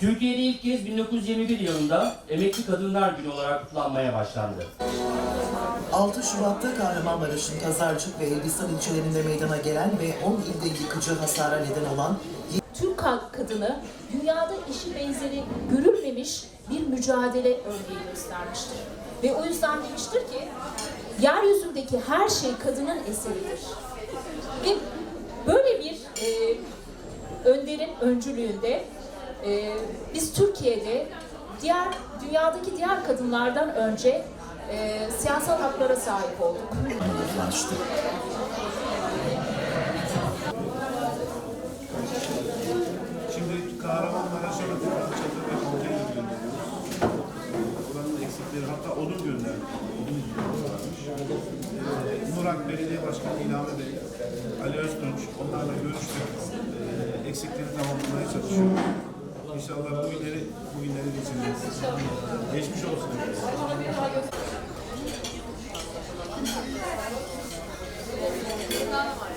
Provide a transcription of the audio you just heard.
Türkiye'de ilk kez 1921 yılında Emekli Kadınlar Günü olarak kutlanmaya başlandı. 6 Şubat'ta Kahramanmaraş'ın Pazarcık ve Elbistan ilçelerinde meydana gelen ve 10 ilde yıkıcı hasara neden olan kadını dünyada eşi benzeri görülmemiş bir mücadele örneği göstermiştir. Ve o yüzden demiştir ki, yeryüzündeki her şey kadının eseridir. Ve böyle bir e, önderin öncülüğünde e, biz Türkiye'de diğer dünyadaki diğer kadınlardan önce e, siyasal haklara sahip olduk. Akberi hatta odun gönderdi. Odun Nur Akberi'ye Başkan İlhami Bey, Ali Öztunç onlarla görüştük. E, eksikleri tamamlamaya çalışıyor. İnşallah bu ileri bu ileri geçireceğiz. Geçmiş olsun. Thank.